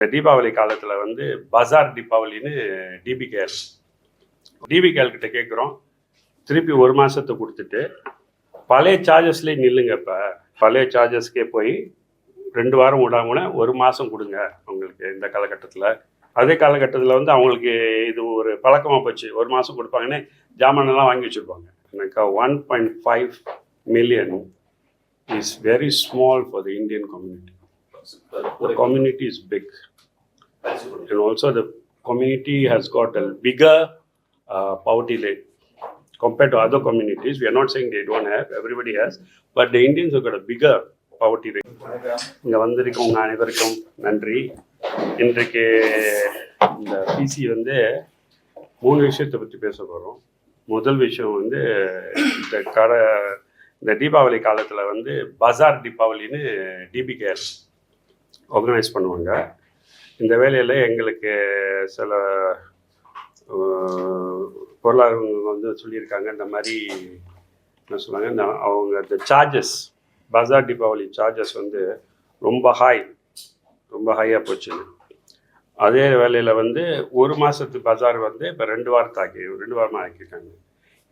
இந்த தீபாவளி காலத்தில் வந்து பஜார் தீபாவளின்னு டிபிகேஎல் டிபிகேஎல் கிட்ட கேட்குறோம் திருப்பி ஒரு மாதத்தை கொடுத்துட்டு பழைய சார்ஜஸ்லேயே நில்லுங்க இப்போ. பழைய சார்ஜஸ்க்கே போய் ரெண்டு வாரம் விடாமல ஒரு மாதம் கொடுங்க அவங்களுக்கு இந்த காலகட்டத்தில். அதே காலகட்டத்தில் வந்து அவங்களுக்கு இது ஒரு பழக்கமாக போச்சு. ஒரு மாதம் கொடுப்பாங்கன்னே ஜாமானெல்லாம் வாங்கி வச்சுருப்பாங்க. எனக்கு one point five million is very small for the Indian community community is big. And also the community has got a bigger uh, poverty rate compared to other communities. We are not saying they don't have, everybody has, but the Indians have got a bigger poverty rate. இங்கே வந்திருக்க உங்கள் அனைவருக்கும் நன்றி இன்றைக்கு இந்த PC வந்து மூணு விஷயத்தை பற்றி பேச போகிறோம் முதல் விஷயம் வந்து இந்த கர இந்த தீபாவளி காலத்தில் வந்து பஜார் தீபாவளின்னு டிபிகேஎல் ஆர்கனைஸ் பண்ணுவாங்க இந்த வேலையில் எங்களுக்கு சில பொருளாதாரங்கள் பொருளாதாரங்க வந்து சொல்லியிருக்காங்க. இந்த மாதிரி என்ன சொல்லுவாங்க இந்த அவங்க இந்த சார்ஜஸ் பஜார் தீபாவளி சார்ஜஸ் வந்து ரொம்ப ஹாய் ரொம்ப ஹையாக போச்சுன்னு அதே வேலையில் வந்து ஒரு மாதத்து பஜார் வந்து இப்போ ரெண்டு வாரத்தை ஆக்கி ரெண்டு வாரமாக ஆக்கியிருக்காங்க.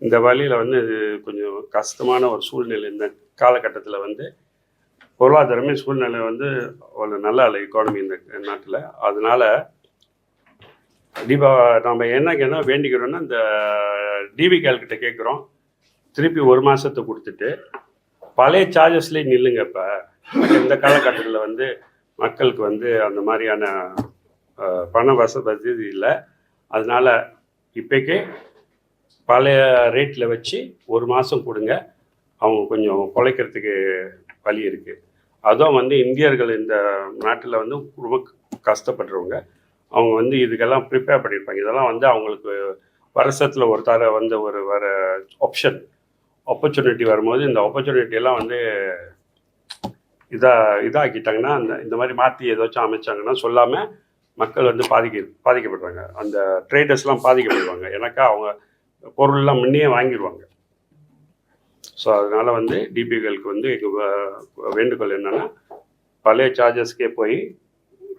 இந்த வழியில் வந்து இது கொஞ்சம் கஷ்டமான ஒரு சூழ்நிலை. இந்த காலகட்டத்தில் வந்து பொருளாதாரமே சூழ்நிலை வந்து ஒரு நல்ல இல்லை எக்கானமி இந்த நாட்டில். அதனால தீபா நம்ம என்ன என்ன வேண்டிக்கிறோன்னா இந்த டிவி கிட்ட கேட்குறோம் திருப்பி ஒரு மாதத்தை கொடுத்துட்டு பழைய சார்ஜஸ்லேயே நில்லுங்க இப்போ. இந்த காலகட்டத்தில் வந்து மக்களுக்கு வந்து அந்த மாதிரியான பண வச வசதி இல்லை. அதனால் இப்போக்கே பழைய ரேட்டில் வச்சு ஒரு மாதம் கொடுங்க. அவங்க கொஞ்சம் பிழைக்கிறதுக்கு வழி இருக்குது அதுவும் வந்து இந்தியர்கள் இந்த நாட்டில் வந்து ரொம்ப கஷ்டப்படுறவங்க. அவங்க வந்து இதுக்கெல்லாம் ப்ரிப்பேர் பண்ணியிருப்பாங்க இதெல்லாம் வந்து அவங்களுக்கு வருஷத்தில் ஒரு தர வந்து ஒரு வர ஆப்ஷன் ஆப்பர்ச்சுனிட்டி வரும்போது இந்த ஆப்பர்ச்சுனிட்டியெல்லாம் வந்து இதாக இதாக்கிட்டாங்கன்னா அந்த இந்த மாதிரி மாற்றி ஏதாச்சும் அமைச்சாங்கன்னா சொல்லாமல் மக்கள் வந்து பாதிக்க பாதிக்கப்படுறாங்க. அந்த ட்ரேடர்ஸ்லாம் பாதிக்கப்படுவாங்க. எனக்கா அவங்க பொருள்லாம் முன்னே வாங்கிடுவாங்க ஸோ அதனால் வந்து டிபிகளுக்கு வந்து எங்கள் வேண்டுகோள் என்னென்னா பழைய சார்ஜஸ்க்கே போய்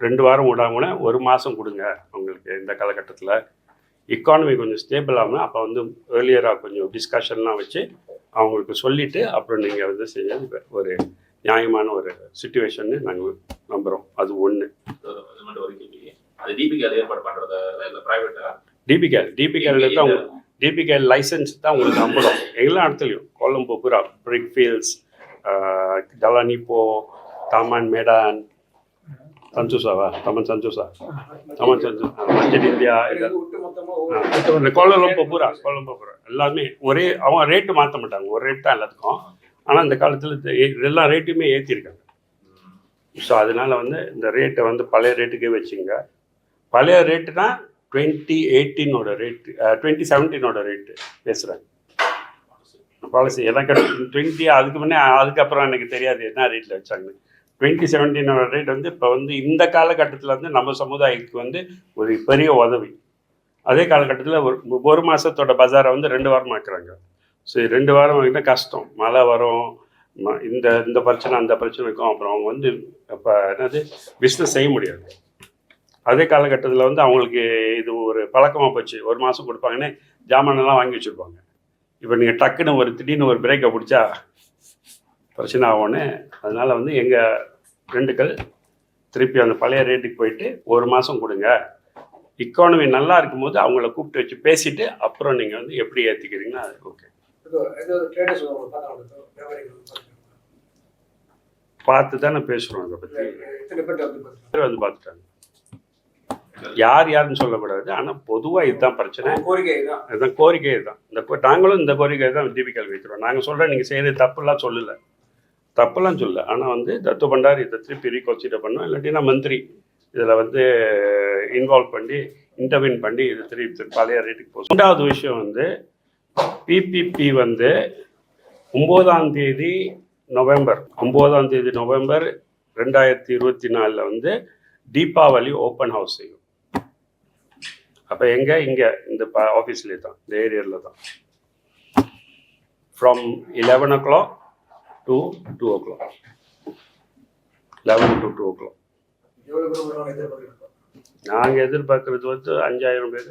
ரெண்டு வாரம் விடாமல ஒரு மாதம் கொடுங்க அவங்களுக்கு இந்த காலகட்டத்தில். எக்கானமி கொஞ்சம் ஸ்டேபிள் ஆகணும் அப்போ வந்து ஏர்லியராக கொஞ்சம் டிஸ்கஷன்லாம் வச்சு அவங்களுக்கு சொல்லிவிட்டு அப்புறம் நீங்கள் வந்து செஞ்சது ஒரு நியாயமான ஒரு சுச்சுவேஷன்னு நாங்கள் நம்புகிறோம் அது ஒன்று அது டிபிக்கு அது ஏற்பாடு பண்றதா இல்ல பிரைவேட்டா டிபிகேல் டிபிகேல தான் டிபிகேல் லைசன்ஸ் தான் உங்களுக்கு நம்பணும் எல்லா இடத்துலையும். கொலம்போ பூரா Brickfields Jalan Ipoh Taman Medan சஞ்சூசாவா Taman சஞ்சூசா தமன் சஞ்சு மஞ்சள் இந்தியா இது இந்த பூரா கோலம்போ பூரா எல்லாமே ஒரே அவங்க ரேட்டு மாற்ற மாட்டாங்க. ஒரு ரேட் தான் எல்லாத்துக்கும். ஆனால் இந்த காலத்தில் எல்லா ரேட்டுமே ஏற்றிருக்காங்க ஸோ அதனால வந்து இந்த ரேட்டை வந்து பழைய ரேட்டுக்கே வச்சுங்க. பழைய ரேட்டுனா டுவெண்ட்டி எயிட்டீனோட ரேட்டு டுவெண்ட்டி செவன்டீனோட ரேட்டு பேசுகிறேன் பாலிசி கிடையாது டுவெண்ட்டி அதுக்கு முன்னே அதுக்கப்புறம் எனக்கு தெரியாது என்ன ரேட்டில் வச்சாங்கன்னு. டுவெண்ட்டி செவன்டீனோட ரேட் வந்து இப்போ வந்து இந்த காலகட்டத்தில் வந்து நம்ம சமுதாயத்துக்கு வந்து ஒரு பெரிய உதவி. அதே காலகட்டத்தில் ஒரு ஒரு மாதத்தோட பஜாரை வந்து ரெண்டு வாரம் ஆக்குறாங்க ஸோ ரெண்டு வாரம் வாங்கினா கஷ்டம். மழை வரும் ம- இந்த இந்த பிரச்சனை அந்த பிரச்சனை இருக்கும். அப்புறம் அவங்க வந்து இப்போ என்னது பிஸ்னஸ் செய்ய முடியாது. அதே காலகட்டத்தில் வந்து அவங்களுக்கு இது ஒரு பழக்கமாக போச்சு. ஒரு மாதம் கொடுப்பாங்கன்னே ஜாமானெல்லாம் வாங்கி வச்சுருப்பாங்க. இப்போ நீங்கள் டக்குன்னு ஒரு திடீர்னு ஒரு பிரேக்கை பிடிச்சா பிரச்சனை ஆகும்னு. அதனால் வந்து எங்கள் ஃப்ரெண்டுகள் திருப்பி அந்த பழைய ரேட்டுக்கு போயிட்டு ஒரு மாதம் கொடுங்க. இக்கானமி நல்லா இருக்கும்போது அவங்கள கூப்பிட்டு வச்சு பேசிட்டு அப்புறம் நீங்கள் வந்து எப்படி ஏற்றிக்கிறீங்கன்னா அது ஓகே பார்த்து தானே பேசுகிறோம் அதை பற்றி பேர் வந்து பார்த்துட்டாங்க. யார் யாருன்னு சொல்லக்கூடாது. ஆனால் பொதுவாக இதுதான் பிரச்சனை. கோரிக்கை தான் அதுதான் கோரிக்கை தான் இந்த நாங்களும் இந்த கோரிக்கை தான் தீபிகல் வைக்கிறோம் நாங்கள் சொல்கிறோம் நீங்கள் செய்கிறது தப்புலாம் சொல்லலை. தப்புலாம் சொல்லல. ஆனால் வந்து தத்து பண்டாரி இதை திருப்பி ரீகன்சிடர் பண்ணோம் இல்லாட்டினா மந்திரி இதில் வந்து இன்வால்வ் பண்ணி இன்டர்வின் பண்ணி இது திருப்பி பழைய ரேட்டுக்கு போகும் ரெண்டாவது விஷயம் வந்து பிபிபி வந்து ஒம்போதாம் தேதி நவம்பர் ஒம்போதாம் தேதி நவம்பர் ரெண்டாயிரத்தி இருபத்தி நாலில் வந்து தீபாவளி ஓப்பன் ஹவுஸ் செய்யும். அப்போ எங்கே? இங்கே இந்த ஆஃபீஸ்லேயே தான். இந்த ஏரியாவில் தான். From eleven o'clock to two o'clock eleven to two o'clock நாங்கள் எதிர்பார்க்கறது வந்து அஞ்சாயிரம் பேர்.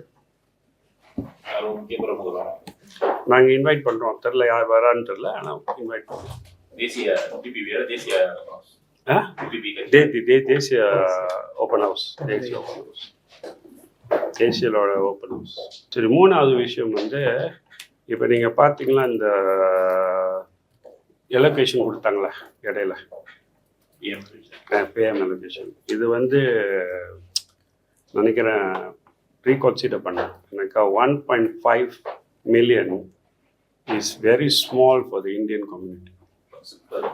நாங்கள் இன்வைட் பண்ணுறோம் தெரில யார் வரான்னு தெரில ஆனால் இன்வைட் பண்ணுறோம் தேசிய தேசிய தேசிய ஓப்பன் ஹவுஸ் தேசிய ஓப்பன் ஹவுஸ் தேசியலோட ஓப்பன் ஹவுஸ் சரி மூணாவது விஷயம் வந்து இப்போ நீங்கள் பார்த்தீங்களா இந்த எலோகேஷன் கொடுத்தாங்களே இடையில? பிஎம் எலோகேஷன் இது வந்து நினைக்கிறேன் ரீகன்சிடர் பண்ணேன் எனக்கு one point five million is very small for the Indian community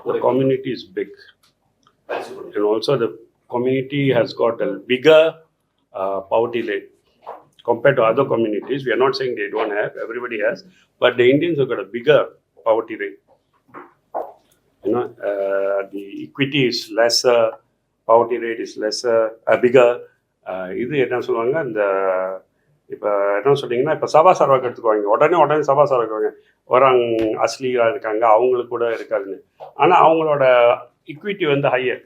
The community is big. And also the community has got a bigger uh, poverty rate compared to other communities. We are not saying they don't have, everybody has, but the Indians have got a bigger poverty rate. You know, uh, the equity is lesser, poverty rate is lesser, uh, bigger. Uh, இது என்ன சொல்லுவாங்க இந்த இப்போ என்ன சொன்னீங்கன்னா இப்போ சபா சர்வாக்கு எடுத்துக்குவாங்க உடனே உடனே சபா சர்வாக்கு வராங்க அஸ்லியாக இருக்காங்க அவங்களுக்கு கூட இருக்காதுன்னு ஆனால் அவங்களோட இக்விட்டி வந்து higher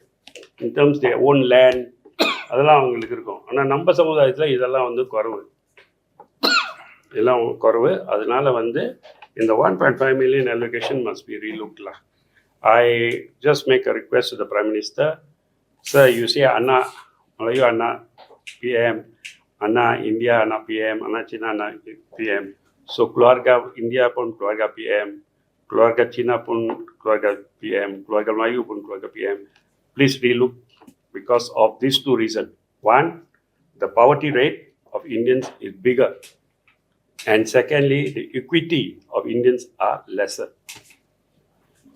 in terms they own land அதெல்லாம் அவங்களுக்கு இருக்கும். ஆனால் நம்ம சமுதாயத்தில் இதெல்லாம் வந்து குறவு. இதெல்லாம் குறவு. அதனால வந்து இந்த one point five million allocation must be ரீலுக்லா I just make a request the prime minister sir you say அண்ணா மலையோ அண்ணா பிஎம் அண்ணா இந்தியா அண்ணா பிஎம் அண்ணா சீனா அண்ணா பிஎம் ஸோ குளார்கா இந்தியா பொன் குளார்கா பிஎம் குளார்கா சீனா பொன் குளார்கா பிஎம் குளார்கா Melayu பொன் குளார்கா PM please relook because of these two reasons. One, the poverty rate of Indians is bigger. And secondly, the equity of Indians are lesser.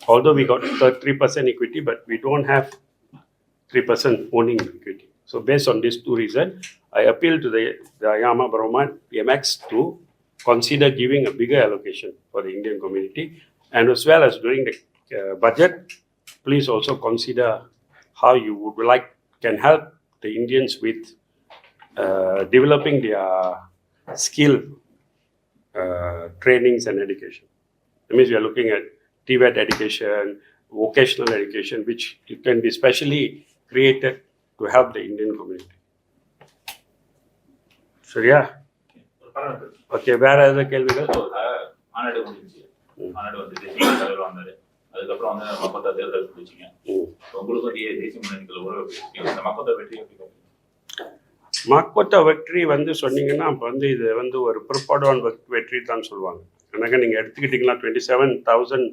Although we got 3% equity, but we don't have 3% owning equity. So based on these two reasons, I appeal to the, the Ayama Brahman PMX to consider giving a bigger allocation for the Indian community. And as well as during the uh, budget, please also consider how you would like, can help the Indians with uh, developing their skill uh, trainings and education. That means we are looking at TVET education, vocational education, which it can be specially created to help the Indian community. சரியா okay வேற ஏதாவது கேள்விகள் மாநாடு முடிஞ்சு மாநாடு வந்து தேசிய தலைவர் வந்தாரு அதுக்கப்புறம் வந்து மக்கள் தேர்தல் முடிச்சிங்க ம். உங்களுக்கும் தே- தேசிய முன்னணிகள் உறவு. இந்த மக்கள் வெற்றி எப்படி? மக்கோட்டா வெற்றி வந்து சொன்னீங்கன்னா அப்போ வந்து இது வந்து ஒரு பிற்பாடுவான் வெற்றி தான் சொல்லுவாங்க எனக்கு நீங்கள் எடுத்துக்கிட்டிங்கன்னா டுவெண்ட்டி செவன் தௌசண்ட்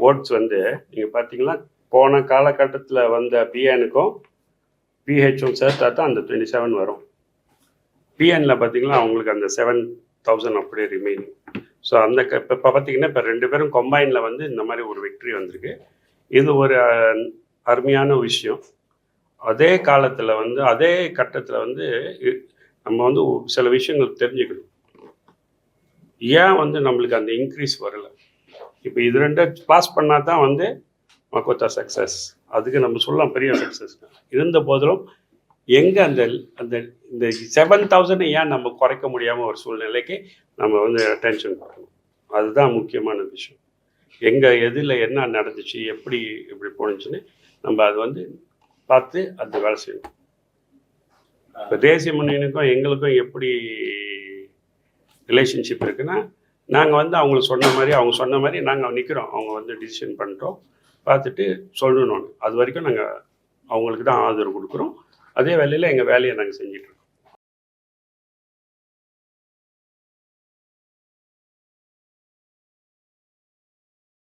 ஓட்ஸ் வந்து நீங்கள் பார்த்தீங்கன்னா போன காலகட்டத்தில் வந்த பிஎனுக்கும் பிஹெச்சும் சேர்த்தா தான் அந்த டுவெண்ட்டி செவன் வரும் பிஎன்ல பார்த்தீங்கன்னா அவங்களுக்கு அந்த செவன் தௌசண்ட் அப்படியே ரிமைனிங் ஸோ அந்த க- இப்போ இப்போ பார்த்தீங்கன்னா இப்போ ரெண்டு பேரும் கொம்பைனில் வந்து இந்த மாதிரி ஒரு வெற்றி வந்திருக்கு. இது ஒரு அருமையான விஷயம். அதே காலத்தில் வந்து அதே கட்டத்தில் வந்து நம்ம வந்து சில விஷயங்கள் தெரிஞ்சுக்கணும். ஏன் வந்து நம்மளுக்கு அந்த இன்க்ரீஸ் வரல? இப்போ இது ரெண்டை பாஸ் பண்ணால் தான் வந்து மக்கோத்தா சக்ஸஸ் அதுக்கு நம்ம சொல்லலாம் பெரிய சக்ஸஸ் இருந்த போதிலும் எங்கே அந்த அந்த இந்த செவன் தௌசண்ட் ஏன் நம்ம குறைக்க முடியாமல் ஒரு சூழ்நிலைக்கு நம்ம வந்து டென்ஷன் பண்ணணும் அதுதான் முக்கியமான விஷயம். எங்கே எதில் என்ன நடந்துச்சு எப்படி இப்படி போணுச்சுன்னு நம்ம அது வந்து பார்த்து அந்த வேலை செய்யணும். இப்போ தேசிய முன்னணிக்கும் எங்களுக்கும் எப்படி ரிலேஷன்ஷிப் இருக்குன்னா நாங்கள் வந்து அவங்களுக்கு சொன்ன மாதிரி அவங்க சொன்ன மாதிரி நாங்கள் நிற்கிறோம் அவங்க வந்து டிசிஷன் பண்ணிட்டோம். பார்த்துட்டு சொல்லணும் அது வரைக்கும் நாங்கள் அவங்களுக்கு தான் ஆதரவு கொடுக்குறோம். அதே வேலையில் எங்கள் வேலையை நாங்கள் செஞ்சிட்ருக்கோம்